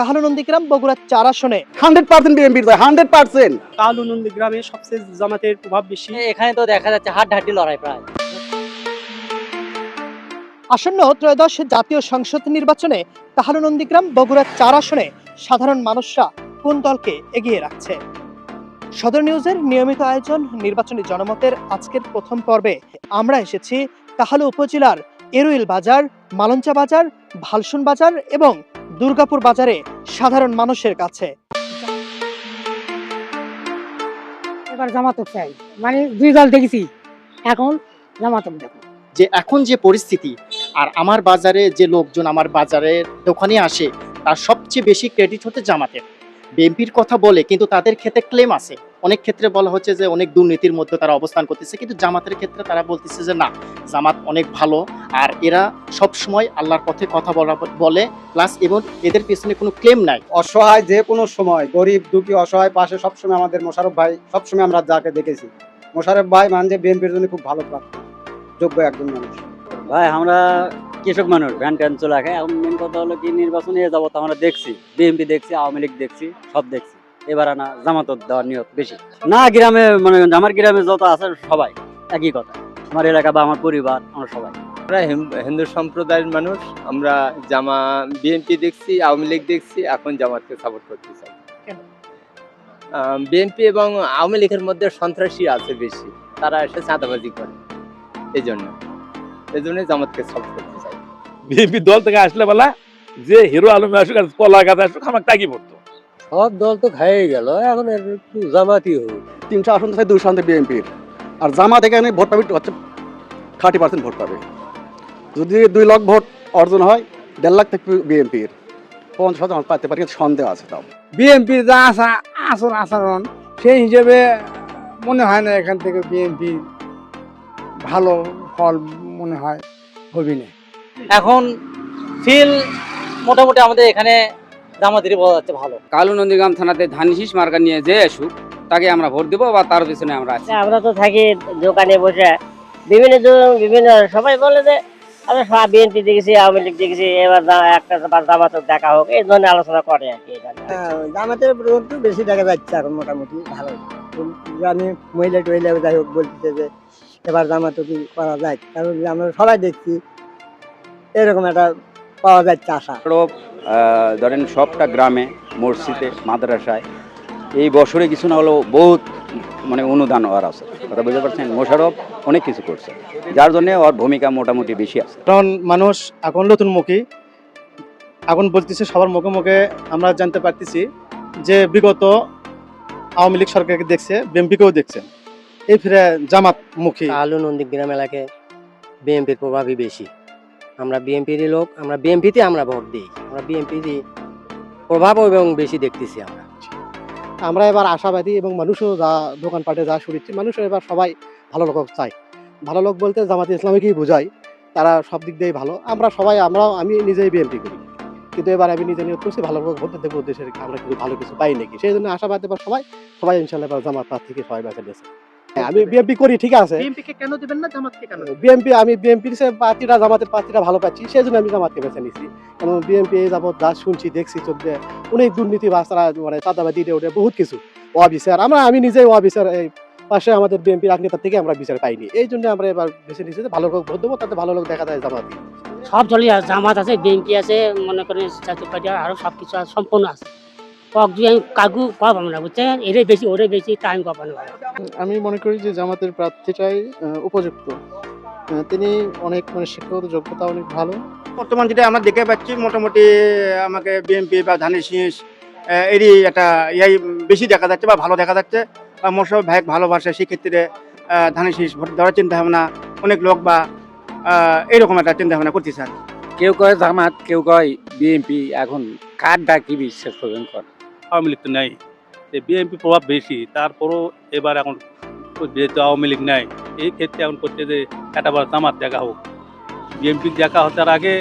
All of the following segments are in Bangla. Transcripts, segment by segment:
কাহালু নন্দীগ্রাম বগুড়া চার আসনে হান্ড্রেড পার্সেন্ট বিএনপির হান্ড্রেড পার্সেন্ট। কালু নন্দীগ্রামে সবচেয়ে জামাতের প্রভাব বেশি। এখানে তো দেখা যাচ্ছে হাড্ডাহাড্ডি লড়াই প্রায়। আসন্ন ত্রয়োদশ জাতীয় সংসদ নির্বাচনে কাহালু নন্দীগ্রাম বগুড়া চার আসনে সাধারণ মানুষরা কোন দলকে এগিয়ে রাখছে? সদর নিউজের নিয়মিত আয়োজন নির্বাচনী জনমতের আজকের প্রথম পর্বে। আমরা এসেছি কাহালু উপজেলার এরুইল বাজার মালঞ্চা বাজার ভালসুন বাজার এবং দুর্গাপুর বাজারে সাধারণ মানুষের কাছে। এবার জামাতক চাই। মানে দুই দল দেখেছি। এখন জামাতক দেখো। যে এখন যে পরিস্থিতি আর আমার বাজারে যে লোকজন আমার বাজারের দোকানে আসে তার সবচেয়ে বেশি ক্রেডিট হতে জামাতের। বিএনপির কথা বলে কিন্তু তাদের ক্ষেত্রে ক্লেম আছে। অনেক ক্ষেত্রে বলা হচ্ছে যে অনেক দুর্নীতির মধ্যে তারা অবস্থান করতেছে কিন্তু জামাতের ক্ষেত্রে তারা বলতেছে যে না জামাত অনেক ভালো আর এরা সব সময় আল্লাহর পথে কথা বলা বলে প্লাস এবং এদের পেছনে কোনো ক্লেম নাই। অসহায় যে কোনো সময় গরিব দুঃখী অসহায় পাশে সবসময় আমাদের মোশারফ ভাই সবসময় আমরা যাকে দেখেছি। মোশারফ ভাই মানে বিএনপির জন্য খুব ভালো প্রার্থী যোগ্য একজন মানুষ। ভাই আমরা কৃষক মানুষ ভ্যান ট্যান চলে খাই এখন মেন কথা হলো কি নির্বাচনে যাবত আমরা দেখছি বিএনপি দেখছি আওয়ামী লীগ দেখছি সব দেখছি। এবার আনা জামাত দেওয়ার নিয়ত বেশি। না গ্রামে মানে আমার গ্রামে যত আছে সবাই একই কথা। আমার এলাকা বা আমার পরিবার আমরা সবাই। আমরা হিন্দু সম্প্রদায়ের মানুষ আমরা জামা বিএনপি দেখছি আওয়ামী লীগ দেখছি এখন জামাতকে সাপোর্ট করতে চাই। কেন? বিএনপি এবং আওয়ামী লীগের মধ্যে সন্ত্রাসী আছে বেশি। তারা এসে চাঁদাবাজি করে। এই জন্য এই জন্যই জামাতকে সাপোর্ট করতে বিএনপি দল থেকে আসলে বলা যে হিরো আলমে আসুক আর কলা গাছ আসুক আমার তাকি পড়তো সব দল তো খাইয়ে গেল এখন একটু জামাতি হোক। তিনশো আসন থেকে দুশো আসন বিএনপির। আর জামাত এখানে ভোট পাবে হচ্ছে থার্টি পার্সেন্ট ভোট পাবে। যদি দুই লাখ ভোট অর্জন হয় দেড় লাখ থেকে বিএনপির। পঞ্চাশ হাজার পাইতে পারি কিন্তু সন্দেহ আছে তাও। বিএনপির যা আসা আসন আচরণ সেই হিসেবে মনে হয় না এখান থেকে বিএনপি ভালো ফল মনে হয় হবি না। এখন ফিল মোটামুটি আমাদের এখানে জামাতেরই বোঝা যাচ্ছে ভালো। কালু নন্দীগ্রাম থানাতে ধানশিস মার্কা নিয়ে যে আসুক তাকে আমরা ভোট দেবো বা তার পিছনে আমরা আছি। আমরা তো থাকি দোকানে বসে। বিভিন্ন জন- বিভিন্ন সবাই বলে যে আমরা সব বিএনপি দেখেছি আওয়ামী লীগ দেখেছি এবার একটা বার জামাতক দেখা হোক এই ধরনের আলোচনা করে আর কি জামাতের একটু বেশি দেখা যাচ্ছে এখন মোটামুটি ভালো। আমি মহিলা টহিলা যাই হোক বলতেছে যে এবার জামাতকি করা যায় কারণ যে আমরা সবাই দেখছি এরকম একটা পাওয়া যায় আশা মোশারফ ধরেন সবটা গ্রামে মসজিদে মাদ্রাসায় এই বছরে কিছু না হলেও বহুত মানে অনুদান হওয়ার আছে। কথা বুঝতে পারছেন? মোশারফ অনেক কিছু করছে। যার জন্য ওর ভূমিকা মোটামুটি বেশি আছে। কারণ মানুষ এখন নতুন মুখী এখন বলতেছে সবার মুখে মুখে আমরা জানতে পারতেছি যে বিগত আওয়ামী লীগ সরকারকে দেখছে বিএমপিকেও দেখছে। এই ফিরে জামাত মুখী আলু নন্দীগ্রাম এলাকায় বিএমপির প্রভাবই বেশি। আমরা বিএনপির লোক আমরা বিএনপিতে আমরা ভোট দিই। আমরা বিএনপি প্রভাব এবং বেশি দেখতেছি আমরা। আমরা এবার আশাবাদী এবং মানুষও যা দোকানপাটে যা শুনেছি মানুষও এবার সবাই ভালো লোক চায়। ভালো লোক বলতে জামাতে ইসলামীকেই বোঝায় তারা সব দিক দিয়েই ভালো। আমরা সবাই আমরাও আমি নিজেই বিএনপি করি। কিন্তু এবার আমি নিজে নিয়োগ করছি ভালো লোক ভোট দেবো উদ্দেশ্যে আমরা কিন্তু ভালো কিছু পাই নাকি। সেই জন্য আশাবাদ এবার সবাই সবাই ইনশাল্লাহ এবার জামাত প্রার্থীকে সবাই নিয়েছে। হ্যাঁ, আমি বিএনপি করি ঠিক আছে। বিএনপিকে কেন দিবেন না জামাতকে কেন দিবেন? আমি বিএনপির সে প্রার্থীরা জামাতের প্রার্থীরা ভালো পাচ্ছি সেই জন্য আমি জামাতকে বেছে নিছি। কারণ বিএনপি যাবত যা শুনছি দেখছি দিয়ে অনেক দুর্নীতি বা তারা মানে চাঁদাবাদি দিয়ে ওঠে বহুত কিছু। অবিচার আমরা আমি নিজেই অবিচার এই পাশে আমাদের বিএনপি রাজনেতা থেকে আমরা বিচার পাইনি। এই জন্য আমরা এবার বেছে নিচ্ছি যে ভালো লোক ভোট দেবো তাতে ভালো লোক দেখা যায় জামাত। সব দলই আছে জামাত আছে বিএনপি আছে মনে করেন জাতীয় পার্টি আরও সব কিছু আছে সম্পূর্ণ আছে। কক দিয়ে আমি কাকু কব আমরা বুঝছেন? এটাই বেশি ওটাই বেশি টাইম কপানো আমি মনে করি যে জামাতের প্রার্থীটাই উপযুক্ত। তিনি অনেক মানে শিক্ষাগত যোগ্যতা অনেক ভালো। বর্তমান যেটা আমরা দেখে পাচ্ছি মোটামুটি আমাকে বিএনপি বা ধানের শীষ এরই একটা ইয়াই বেশি দেখা যাচ্ছে বা ভালো দেখা যাচ্ছে। বা মোশারফ ভাই ভালোবাসে সেক্ষেত্রে ধানের শীষ ভোট দেওয়ার চিন্তা ভাবনা অনেক লোক বা এরকম একটা চিন্তা ভাবনা করতেছে আর কেউ কয় জামাত কেউ কয় বিএনপি এখন কার ডাকি বিশ্বাস করবেন কর? আওয়ামী লীগ তো নেই। বিএনপি প্রভাব বেশি তারপরও এবার এখন যেহেতু আওয়ামী লীগ নাই এই ক্ষেত্রে এখন করছে যে একটা বার জামাত দেখা হোক। বিএনপি দেখা হতার আগে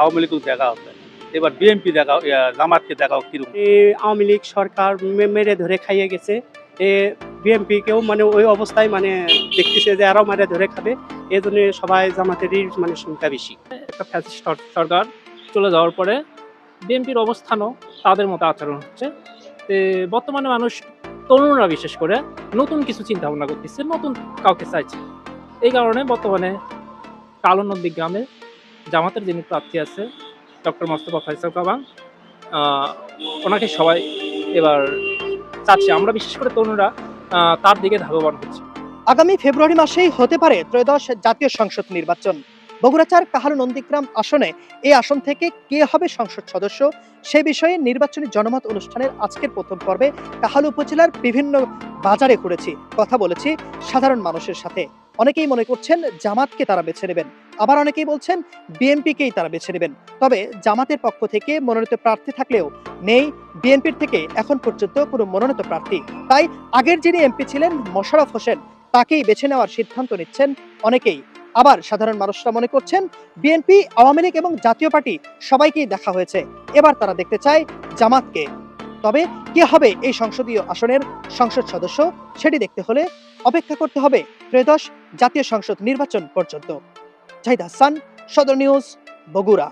আওয়ামী লীগ দেখা হতো এবার বিএনপি দেখা জামাতকে দেখা হোক কীরকম? এ আওয়ামী লীগ সরকার মেরে ধরে খাইয়ে গেছে। এ বিএনপি কেও মানে ওই অবস্থায় মানে দেখতেছে যে আরও মেরে ধরে খাবে। এই জন্য সবাই জামাতেরই মানে সংখ্যা বেশি। একটা ফ্যাসিস্ট সরকার চলে যাওয়ার পরে বিএনপির অবস্থানও তাদের মতো আচরণ হচ্ছে। বর্তমানে মানুষ তরুণরা বিশেষ করে নতুন কিছু চিন্তা ভাবনা করতেছে, নতুন কাউকে চাইছে। এই কারণে বর্তমানে কালো নদী গ্রামে জামাতের যিনি প্রার্থী আছে, ডক্টর মোস্তফা ফয়সাল কাবাং ওনাকে সবাই এবার চাচ্ছে। আমরা বিশেষ করে তরুণরা তার দিকে ধাবমান হচ্ছে। আগামী ফেব্রুয়ারি মাসেই হতে পারে ত্রয়োদশ জাতীয় সংসদ নির্বাচন। বগুড়াচার কাহালু নন্দীগ্রাম আসনে এই আসন থেকে কে হবে সংসদ সদস্য? সে বিষয়ে নির্বাচনী জনমত অনুষ্ঠানের আজকের প্রথম পর্বে কাহালু উপজেলার বিভিন্ন বাজারে ঘুরেছি, কথা বলেছি সাধারণ মানুষের সাথে। অনেকেই মনে করছেন জামাতকে তারা বেছে নেবেন, আবার অনেকেই বলছেন বিএনপিকেই তারা বেছে নেবেন। তবে জামাতের পক্ষ থেকে মনোনীত প্রার্থী থাকলেও নেই বিএনপির থেকে এখন পর্যন্ত কোনো মনোনীত প্রার্থী। তাই আগের যিনি এমপি ছিলেন মোশাররফ হোসেন, তাকেই বেছে নেওয়ার সিদ্ধান্ত নিচ্ছেন অনেকেই। আবার সাধারণ মানুষরা মনে করছেন বিএনপি, আওয়ামী লীগ এবং জাতীয় পার্টি সবাইকেই দেখা হয়েছে। এবার তারা দেখতে চায় জামাতকে। তবে কে হবে এই সংসদীয় আসনের সংসদ সদস্য সেটি দেখতে হলে অপেক্ষা করতে হবে ত্রয়োদশ জাতীয় সংসদ নির্বাচন পর্যন্ত। জাহিদ হাসান, সদর নিউজ, বগুড়া।